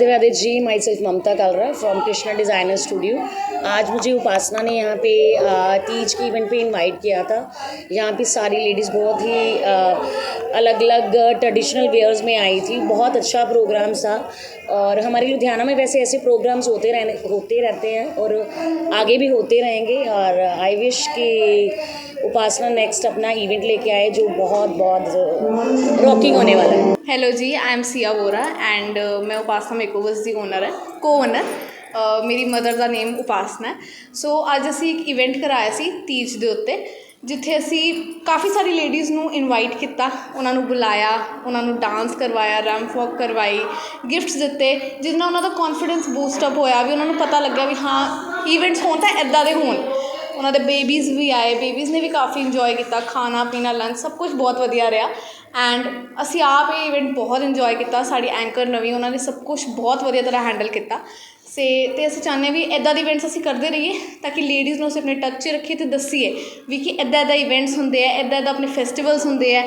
Radhe Radhe ji myself Mamta Kalra from Krishna designer studio आज मुझे उपासना ने यहाँ पे तीज के इवेंट पे इनवाइट किया था। यहाँ पे सारी लेडीज़ बहुत ही अलग अलग ट्रेडिशनल वेयर्स में आई थी। बहुत अच्छा प्रोग्राम था। और हमारे लुधियाना में वैसे ऐसे प्रोग्राम्स होते रहने, होते रहते हैं और आगे भी होते रहेंगे। और आई विश कि उपासना नेक्स्ट अपना इवेंट लेके आए जो बहुत बहुत रॉकिंग होने वाला है ਹੈਲੋ ਜੀ I am Sia Vora and ਮੈਂ ਉਪਾਸਨਾ ਮੇਕਓਵਰਸ ਦੀ ਓਨਰ ਹੈ ਕੋ ਓਨਰ ਮੇਰੀ ਮਦਰ ਦਾ ਨੇਮ ਉਪਾਸਨਾ ਹੈ ਸੋ ਅੱਜ ਅਸੀਂ ਇੱਕ ਇਵੈਂਟ ਕਰਾਇਆ ਸੀ ਤੀਜ ਦੇ ਉੱਤੇ ਜਿੱਥੇ ਅਸੀਂ ਕਾਫੀ ਸਾਰੀ ਲੇਡੀਜ਼ ਨੂੰ ਇਨਵਾਈਟ ਕੀਤਾ ਉਹਨਾਂ ਨੂੰ ਬੁਲਾਇਆ ਉਹਨਾਂ ਨੂੰ ਡਾਂਸ ਕਰਵਾਇਆ ਰੈਂਪ ਵਾਕ ਕਰਵਾਈ ਗਿਫਟਸ ਦਿੱਤੇ ਜਿਸ ਨਾਲ ਉਹਨਾਂ ਦਾ ਕੌਨਫੀਡੈਂਸ ਬੂਸਟ ਅਪ ਹੋਇਆ ਵੀ ਉਹਨਾਂ ਨੂੰ ਪਤਾ ਲੱਗਿਆ ਵੀ ਹਾਂ ਇਵੈਂਟਸ ਹੋਣ ਤਾਂ ਇੱਦਾਂ ਦੇ ਹੋਣ ਉਹਨਾਂ ਦੇ ਬੇਬੀਜ਼ ਵੀ ਆਏ ਬੇਬੀਜ਼ ਨੇ ਵੀ ਕਾਫੀ ਇੰਜੋਏ ਕੀਤਾ, ਖਾਣਾ, ਪੀਣਾ ਲੰਚ ਸਭ ਕੁਝ ਬਹੁਤ ਵਧੀਆ ਰਿਹਾ। ਐਂਡ ਅਸੀਂ ਆਪ ਇਹ ਇਵੈਂਟ ਬਹੁਤ ਇੰਜੋਏ ਕੀਤਾ, ਸਾਡੀ ਐਂਕਰ ਨਵੀਂ, ਉਹਨਾਂ ਨੇ ਸਭ ਕੁਝ ਬਹੁਤ ਵਧੀਆ ਤਰ੍ਹਾਂ ਹੈਂਡਲ ਕੀਤਾ। ਸੇ, ਤੇ ਅਸੀਂ ਚਾਹੁੰਦੇ ਹਾਂ ਵੀ ਇਦਾਂ ਦੇ ਇਵੈਂਟਸ ਅਸੀਂ ਕਰਦੇ ਰਹੀਏ, ਤਾਂ ਕਿ ਲੇਡੀਜ਼ ਨੂੰ ਅਸੀਂ ਆਪਣੇ ਟੱਚ 'ਚ ਰੱਖੀਏ ਤੇ ਦੱਸੀਏ ਵੀ ਕਿ ਇਦਾਂ ਇਦਾਂ ਇਵੈਂਟਸ ਹੁੰਦੇ ਆ ਇਦਾਂ ਇਦਾਂ ਆਪਣੇ ਫੈਸਟੀਵਲਸ ਹੁੰਦੇ ਆ।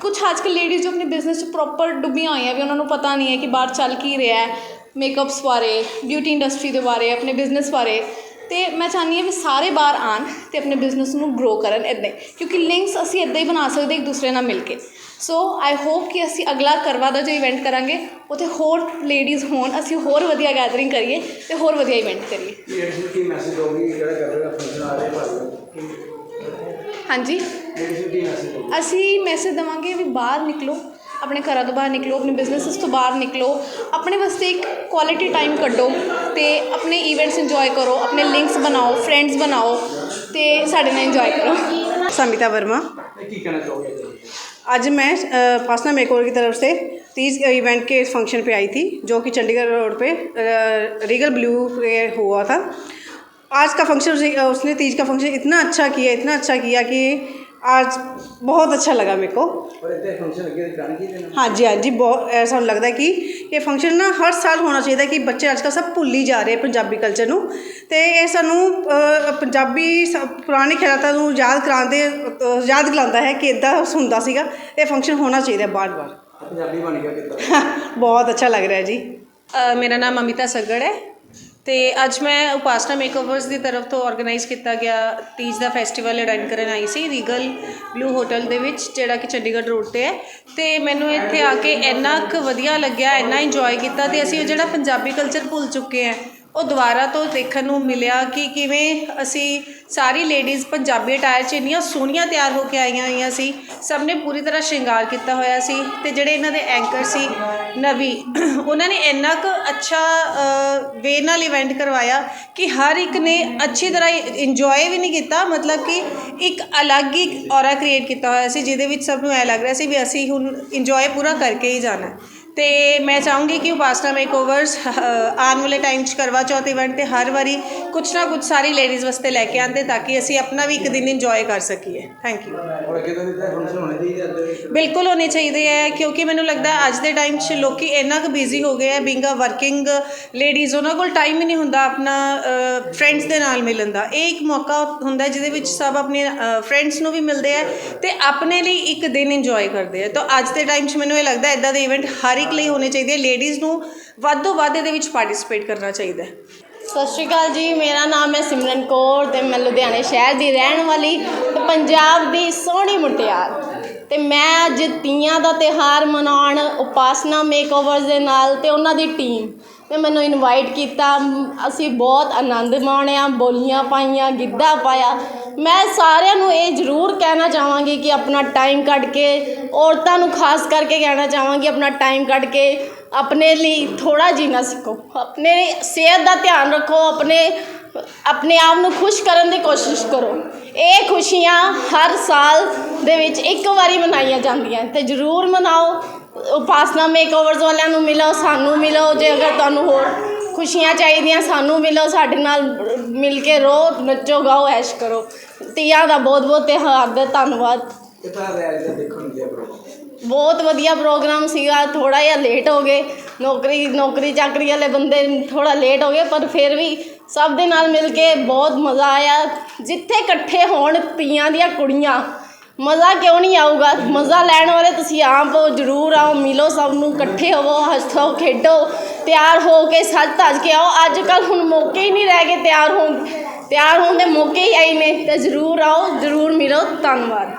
ਕੁਝ ਅੱਜ ਕੱਲ੍ਹ ਲੇਡੀਜ਼ ਜੋ ਆਪਣੇ ਬਿਜ਼ਨਸ 'ਚ ਪ੍ਰੋਪਰ ਡੁੱਬੀਆਂ ਹੋਈਆਂ ਵੀ ਉਹਨਾਂ ਨੂੰ ਪਤਾ ਨਹੀਂ ਹੈ ਕਿ ਬਾਹਰ ਚੱਲ ਕੀ ਰਿਹਾ ਹੈ ਮੇਕਅਪਸ ਬਾਰੇ ਬਿਊਟੀ ਇੰਡਸਟਰੀ ਦੇ ਬਾਰੇ, ਆਪਣੇ ਬਿਜ਼ਨਸ ਬਾਰੇ। ਤੇ ਮੈਂ ਚਾਹੁੰਦੀ ਹਾਂ ਵੀ ਸਾਰੇ ਬਾਹਰ ਆਣ ਤੇ ਆਪਣੇ ਬਿਜ਼ਨਸ ਨੂੰ ਗਰੋ ਕਰਨ ਇੱਦਾਂ ਹੀ ਕਿਉਂਕਿ ਲਿੰਕਸ ਅਸੀਂ ਇੱਦਾਂ ਹੀ ਬਣਾ ਸਕਦੇ ਇੱਕ ਦੂਸਰੇ ਨਾਲ ਮਿਲ ਕੇ। ਸੋ ਆਈ ਹੋਪ ਕਿ ਅਸੀਂ ਅਗਲਾ ਕਰਵਾ ਦਾ ਜੋ ਇਵੈਂਟ ਕਰਾਂਗੇ ਉੱਥੇ ਹੋਰ ਲੇਡੀਜ਼ ਹੋਣ ਅਸੀਂ ਹੋਰ ਵਧੀਆ ਗੈਦਰਿੰਗ ਕਰੀਏ ਤੇ ਹੋਰ ਵਧੀਆ ਇਵੈਂਟ ਕਰੀਏ। ਲੇਡੀਜ਼ ਨੂੰ ਕੀ ਮੈਸੇਜ ਦੋਗੀ ਜਿਹੜਾ ਕਰ ਰਿਹਾ ਫੰਕਸ਼ਨ ਆ ਰਹੇ ਭਾਈ ਹਾਂਜੀ। ਅਸੀਂ ਮੈਸੇਜ ਦਵਾਂਗੇ ਵੀ ਬਾਹਰ ਨਿਕਲੋ ਆਪਣੇ ਘਰਾਂ ਤੋਂ ਬਾਹਰ ਨਿਕਲੋ ਆਪਣੇ ਬਿਜ਼ਨੈਸਸ ਤੋਂ ਬਾਹਰ ਨਿਕਲੋ ਆਪਣੇ ਵਾਸਤੇ ਇੱਕ ਕੁਆਲਿਟੀ ਟਾਈਮ ਕੱਢੋ ਤੇ ਆਪਣੇ ਇਵੈਂਟਸ ਇੰਜੋਏ ਕਰੋ ਆਪਣੇ ਲਿੰਕਸ ਬਣਾਓ ਫਰੈਂਡਸ ਬਣਾਓ ਤੇ ਸਾਡੇ ਨਾਲ ਇੰਜੋਏ ਕਰੋ समिता वर्मा ਇਹ ਕੀ ਕਹਿਣਾ ਚਾਹੋਗੇ ਅੱਜ? आज मैं अ, पासना मेकओवर की तरफ से तीज इवेंट के इस फंक्शन पे आई थी जो कि चंडीगढ़ रोड पे अ, रीगल ब्लू पे हुआ था आज का फंक्शन उसी- अ, उसने तीज का फंक्शन इतना अच्छा किया इतना अच्छा किया कि आज बहुत अच्छा लगा मेरे को ਪਰ ਇੱਥੇ ਫੰਕਸ਼ਨ ਲੱਗੇ ਤੇ ਜਾਣ ਕੀ ਦੇਣਾ हाँ जी हाँ जी बहुत ऐसा लगता है कि ये फंक्शन ना हर साल होना चाहिए कि ਬੱਚੇ ਅੱਜ ਕੱਲ੍ਹ ਸਭ ਭੁੱਲ ਹੀ ਜਾ ਰਹੇ ਪੰਜਾਬੀ ਕਲਚਰ ਨੂੰ ਤੇ ਇਹ ਸਾਨੂੰ ਅ, ਪੰਜਾਬੀ ਸ- ਪੁਰਾਣੇ ਖਿਆਲਾਂ ਨੂੰ ਯਾਦ ਕਰਾਉਂਦੇ ਅ, ਯਾਦ ਦਿਲਾਉਂਦਾ ਹੈ ਕਿ ਇਦਾਂ ਹੁੰਦਾ ਸੀਗਾ ਇਹ ਫੰਕਸ਼ਨ ਹੋਣਾ ਚਾਹੀਦਾ ਬਾਰ-ਬਾਰ ਪੰਜਾਬੀ ਬਣ ਗਿਆ ਕਿੱਦਾਂ ਬਹੁਤ ਅੱਛਾ ਲੱਗ ਰਿਹਾ ਜੀ ਅ, ਮੇਰਾ ਨਾਮ ਅਮਿਤਾ ਸੱਗੜ ਹੈ ਤੇ ਅੱਜ ਮੈਂ ਉਪਾਸਨਾ ਮੇਕਓਵਰਸ ਦੀ ਤਰਫ ਤੋਂ ਆਰਗੇਨਾਈਜ਼ ਕੀਤਾ ਗਿਆ ਤੀਜ ਦਾ ਫੈਸਟੀਵਲ ਅਟੈਂਡ ਕਰਨ ਆਈ ਸੀ ਰੀਗਲ ਬਲੂ ਹੋਟਲ ਦੇ ਵਿੱਚ, ਜਿਹੜਾ ਕਿ ਚੰਡੀਗੜ੍ਹ ਰੋਡ ਤੇ ਹੈ। ਤੇ ਮੈਨੂੰ ਇੱਥੇ ਆ ਕੇ ਇੰਨਾ ਕੁ ਵਧੀਆ ਲੱਗਿਆ, ਇੰਨਾ ਇੰਜੋਏ ਕੀਤਾ ਤੇ ਅਸੀਂ ਉਹ ਜਿਹੜਾ ਪੰਜਾਬੀ ਕਲਚਰ ਭੁੱਲ ਚੁੱਕੇ ਹਾਂ ਉਹ ਦੁਬਾਰਾ ਤੋਂ ਦੇਖਣ ਨੂੰ ਮਿਲਿਆ ਕਿ ਕਿਵੇਂ ਅਸੀਂ ਸਾਰੀ ਲੇਡੀਜ਼ ਪੰਜਾਬੀ ਅਟਾਇਰ 'ਚ ਇੰਨੀਆਂ ਸੋਹਣੀਆਂ ਤਿਆਰ ਹੋ ਕੇ ਆਈਆਂ ਹੋਈਆਂ ਸੀ। ਸਭ ਨੇ ਪੂਰੀ ਤਰ੍ਹਾਂ ਸ਼ਿੰਗਾਰ ਕੀਤਾ ਹੋਇਆ ਸੀ ਅਤੇ ਜਿਹੜੇ ਇਹਨਾਂ ਦੇ ਐਂਕਰ ਸੀ, ਨਵੀ, ਉਹਨਾਂ ਨੇ ਇੰਨਾ ਕੁ ਅੱਛਾ ਵੇ ਨਾਲ ਇਵੈਂਟ ਕਰਵਾਇਆ ਕਿ ਹਰ ਇੱਕ ਨੇ ਅੱਛੀ ਤਰ੍ਹਾਂ ਇੰਜੋਏ ਵੀ ਨਹੀਂ ਕੀਤਾ। ਮਤਲਬ ਕਿ ਇੱਕ ਅਲੱਗ ਹੀ ਔਰਾ ਕ੍ਰੀਏਟ ਕੀਤਾ ਹੋਇਆ ਸੀ, ਜਿਹਦੇ ਵਿੱਚ ਸਭ ਨੂੰ ਐ ਲੱਗ ਰਿਹਾ ਸੀ ਵੀ ਅਸੀਂ ਹੁਣ ਇੰਜੋਏ ਪੂਰਾ ਕਰਕੇ ਹੀ ਜਾਣਾ। ਤੇ ਮੈਂ ਚਾਹੂੰਗੀ ਕਿ ਉਪਾਸਨਾ ਮੇਕਓਵਰਸ ਆਉਣ ਵਾਲੇ ਟਾਈਮ 'ਚ ਕਰਵਾ ਚੌਥ ਇਵੈਂਟ ਤੇ ਹਰ ਵਾਰੀ ਕੁਛ ਨਾ ਕੁਛ ਸਾਰੀ ਲੇਡੀਜ਼ ਵਾਸਤੇ ਲੈ ਕੇ ਆਉਂਦੇ ਤਾਂ ਕਿ ਅਸੀਂ ਆਪਣਾ ਵੀ ਇੱਕ ਦਿਨ ਇੰਜੋਏ ਕਰ ਸਕੀਏ। ਥੈਂਕ ਯੂ ਔਰ ਅੱਗੇ ਤੋਂ ਵੀ ਤਾਂ ਫੰਕਸ਼ਨ ਹੋਣੇ ਚਾਹੀਦੇ ਅੱਜ ਦੇ ਵਿੱਚ। ਬਿਲਕੁਲ ਹੋਣੇ ਚਾਹੀਦੇ ਹੈ ਕਿਉਂਕਿ ਮੈਨੂੰ ਲੱਗਦਾ ਅੱਜ ਦੇ ਟਾਈਮ 'ਚ ਲੋਕੀ ਇੰਨਾ ਕੁ ਬਿਜ਼ੀ ਹੋ ਗਏ ਆ ਬਿੰਗ ਅ ਵਰਕਿੰਗ ਲੇਡੀਜ਼ ਉਹਨਾਂ ਕੋਲ ਟਾਈਮ ਹੀ ਨਹੀਂ ਹੁੰਦਾ ਆਪਣਾ ਫਰੈਂਡਸ ਦੇ ਨਾਲ ਮਿਲਣ ਦਾ। ਇਹ ਇੱਕ ਮੌਕਾ ਹੁੰਦਾ ਜਿਹਦੇ ਵਿੱਚ ਸਭ ਆਪਣੇ ਫਰੈਂਡਸ ਨੂੰ ਵੀ ਮਿਲਦੇ ਆ ਤੇ ਆਪਣੇ ਲਈ ਇੱਕ ਦਿਨ ਇੰਜੋਏ ਕਰਦੇ ਆ। ਤਾਂ ਅੱਜ ਦੇ ਟਾਈਮ 'ਚ ਮੈਨੂੰ ਇਹ ਲੱਗਦਾ ਇਦਾਂ ਦੇ ਇਵੈਂਟ ਹਰ ਇੱਕ ਲਈ ਹੋਣੇ ਚਾਹੀਦੇ ਲੇਡੀਜ਼ ਨੂੰ ਵੱਧ ਤੋਂ ਵੱਧ ਇਹਦੇ ਵਿੱਚ ਪਾਰਟਿਸਿਪੇਟ ਕਰਨਾ ਚਾਹੀਦਾ ਹੈ। ਸਤਿ ਸ਼੍ਰੀ ਅਕਾਲ ਜੀ, ਮੇਰਾ ਨਾਮ ਹੈ ਸਿਮਰਨ ਕੌਰ ਤੇ ਮੈਂ ਲੁਧਿਆਣੇ ਸ਼ਹਿਰ ਦੀ ਰਹਿਣ ਵਾਲੀ ਤੇ ਪੰਜਾਬ ਦੀ ਸੋਹਣੀ ਮੁਟਿਆਰ। ਤੇ ਮੈਂ ਅੱਜ ਤੀਆਂ ਦਾ ਤਿਹਾਰ ਮਨਾਉਣ, ਉਪਾਸਨਾ ਮੇਕਓਵਰਸ ਦੇ ਨਾਲ ਤੇ ਉਹਨਾਂ ਦੀ ਟੀਮ ਤੇ ਮੈਨੂੰ ਇਨਵਾਈਟ ਕੀਤਾ। ਅਸੀਂ ਬਹੁਤ ਆਨੰਦ ਮਾਣਿਆ, ਬੋਲੀਆਂ ਪਾਈਆਂ, ਗਿੱਧਾ ਪਾਇਆ। ਮੈਂ ਸਾਰਿਆਂ ਨੂੰ ਇਹ ਜ਼ਰੂਰ ਕਹਿਣਾ ਚਾਹਾਂਗੀ ਕਿ ਆਪਣਾ ਟਾਈਮ ਕੱਢ ਕੇ, ਔਰਤਾਂ ਨੂੰ ਖਾਸ ਕਰਕੇ ਕਹਿਣਾ ਚਾਹਾਂਗੀ ਆਪਣਾ ਟਾਈਮ ਕੱਢ ਕੇ, ਆਪਣੇ ਲਈ ਥੋੜ੍ਹਾ ਜੀਣਾ ਸਿੱਖੋ। ਆਪਣੇ ਸਿਹਤ ਦਾ ਧਿਆਨ ਰੱਖੋ, ਆਪਣੇ ਆਪਣੇ ਆਪ ਨੂੰ ਖੁਸ਼ ਕਰਨ ਦੀ ਕੋਸ਼ਿਸ਼ ਕਰੋ। ਇਹ ਖੁਸ਼ੀਆਂ ਹਰ ਸਾਲ ਦੇ ਵਿੱਚ ਇੱਕ ਵਾਰੀ ਮਨਾਈਆਂ ਜਾਂਦੀਆਂ ਤੇ ਜ਼ਰੂਰ ਮਨਾਓ। ਉਪਾਸਨਾ ਮੇਕਓਵਰਸ ਵਾਲਿਆਂ ਨੂੰ ਮਿਲੋ, ਸਾਨੂੰ ਮਿਲੋ, ਜੇ ਅਗਰ ਤੁਹਾਨੂੰ ਹੋਰ ਖੁਸ਼ੀਆਂ ਚਾਹੀਦੀਆਂ ਸਾਨੂੰ ਮਿਲੋ ਸਾਡੇ ਨਾਲ ਮਿਲ ਕੇ ਰੋ ਨੱਚੋ ਗਾਓ ਐਸ਼ ਕਰੋ। ਤੀਆਂ ਦਾ ਬਹੁਤ ਬਹੁਤ ਤਿਉਹਾਰ ਦਾ ਧੰਨਵਾਦ ਰਿਹਾ ਦੇਖਣ ਗਿਆ ਪ੍ਰੋਗਰਾਮ ਬਹੁਤ ਵਧੀਆ ਪ੍ਰੋਗਰਾਮ ਸੀਗਾ ਥੋੜਾ ਜਿਹਾ ਲੇਟ ਹੋ ਗਏ। ਨੌਕਰੀ ਨੌਕਰੀ ਚਾਕਰੀ ਵਾਲੇ ਬੰਦੇ ਥੋੜਾ ਲੇਟ ਹੋ ਗਏ ਪਰ ਫਿਰ ਵੀ ਸਭ ਦੇ ਨਾਲ ਮਿਲ ਕੇ ਬਹੁਤ ਮਜ਼ਾ ਆਇਆ। ਜਿੱਥੇ ਇਕੱਠੇ ਹੋਣ ਤੀਆਂ ਦੀਆਂ ਕੁੜੀਆਂ ਮਜ਼ਾ ਕਿਉਂ ਨਹੀਂ ਆਊਗਾ? ਮਜ਼ਾ ਲੈਣ ਵਾਲੇ ਤੁਸੀਂ ਆਪ ਜ਼ਰੂਰ ਆਓ, ਮਿਲੋ ਸਭ ਨੂੰ, ਇਕੱਠੇ ਹੋਵੋ, ਹੱਸੋ, ਖੇਡੋ, ਤਿਆਰ ਹੋ ਕੇ ਸੱਜ ਧੱਜ ਕੇ ਆਓ। ਅੱਜ ਕੱਲ ਹੁਣ ਮੌਕੇ ਹੀ ਨਹੀਂ ਰਹਿ ਗਏ ਤਿਆਰ ਹੋਣ ਤਿਆਰ ਹੋਣ ਦੇ ਮੌਕੇ ਹੀ ਆਏ ਨੇ, ਤੇ ਜ਼ਰੂਰ ਆਓ, ਜ਼ਰੂਰ ਮਿਲੋ। ਧੰਨਵਾਦ।